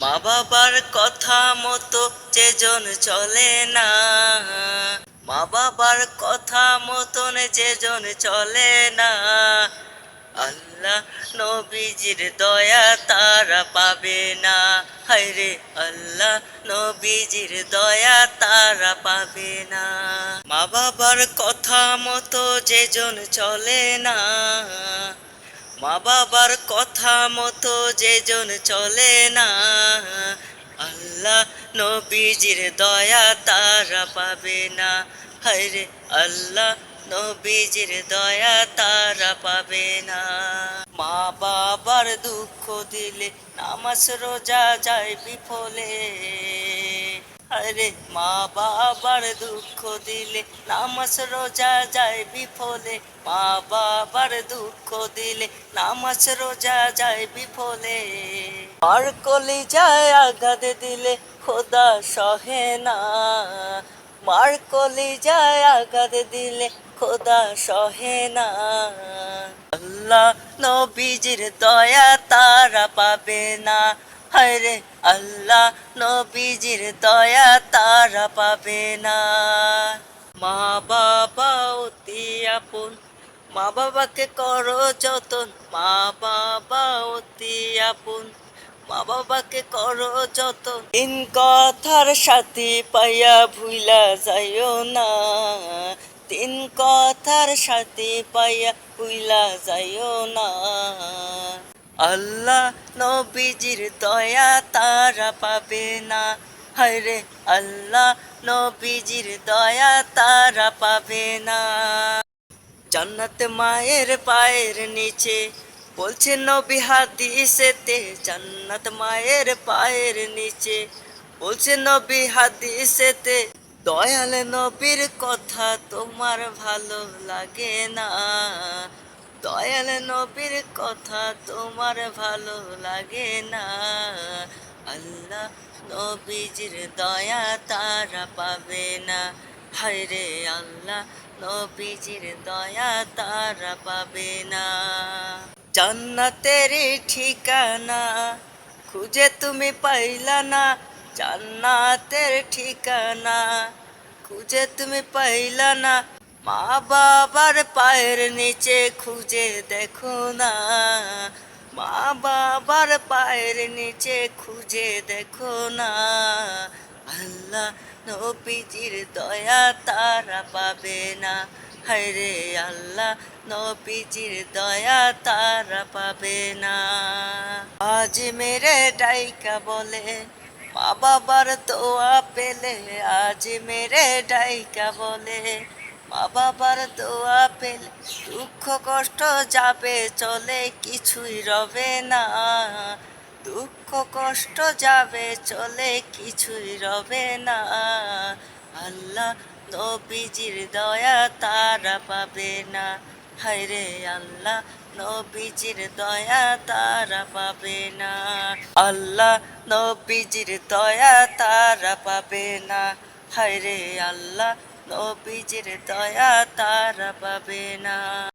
মা বাবার কথা মতো যেজন চলে না। মা বাবার কথা মতন যেজন চলে না। আল্লাহ নবীজির দয়া তারা পাবে না। হায়রে আল্লাহ নবীজির দয়া তারা পাবে না। মা বাবার কথা মতো যেজন চলে না। মা বাবার কথা মতো যেজন চলে না। আল্লাহ নবীজির দয়া তারা পাবে না। হায়রে আল্লাহ নবীজির দয়া তারা পাবে না। মা বাবার দুঃখ দিলে নামাজ রোজা যায় বিফলে। আরে মা বাবার দুঃখ দিলে নামাজ রোজা যায় বিফলে। মা বাবার দুঃখ দিলে নামাজ রোজা যায় বিফলে। আর কলি যায় আঘাত দিলে খোদা সহে না। মার কলি যায় আঘাত দিলে খোদা সহে না। আল্লাহ নবীজির দয়া তারা পাবে না। হায়রে আল্লাহ, নবীজির দয়া তারা পাবে না। মা বাবা অতি আপন, মা বাবাকে করো যতন। মা বাবা অতি আপন, মা বাবাকে করো যতন। তিন কথার সাথী পাইয়া ভুইলা যাইও না। তিন কথার সাথী পাইয়া ভুইলা যাইও না। আল্লাহ নবীজির দয়া তারা পাবে না। হায়রে আল্লাহ নবীজির দয়া তারা পাবে না। জান্নাত মায়ের পায়ের নিচে বলছে নবী হাদিসেতে, জান্নাত মায়ের পায়ের নিচে বলছে নবী হাদিসেতে, দয়াল নবীর কথা তোমার ভালো লাগে না। দয়াল নবীর কথা তোমার ভালো লাগে না। আল্লাহ নবীজির দয়া তারা পাবে না। হায়রে আল্লাহ নবীজির দয়া তারা পাবে না। জান্নাতের ঠিকানা খুঁজে তুমি পাইলা না। জান্নাতের ঠিকানা খুঁজে তুমি পাইলা না। মা বাবার পায়ের নিচে খুঁজে দেখো না। মা বাবার পায়ের নিচে খুঁজে দেখো না। আল্লাহ নবীজির দয়া তারা পাবে না। হায়রে আল্লাহ নবীজির দয়া তারা পাবে না। আজ মেরে ডাইকা বলে, মা বাবার দোয়া পেলে আজ মেরে ডাইকা বলে মা বাবার দোয়া পেলে, দুঃখ কষ্ট যাবে, চলে কিছুই রবে না। দুঃখ কষ্ট যাবে, চলে কিছুই রবে না। আল্লাহ নবীজির দয়া তারা পাবে না। হায়রে আল্লাহ নবীজির দয়া তারা পাবে না। আল্লাহ নবীজির দয়া তারা পাবে না। হায়রে আল্লাহ নবীজির দয়া তারা পাবে না।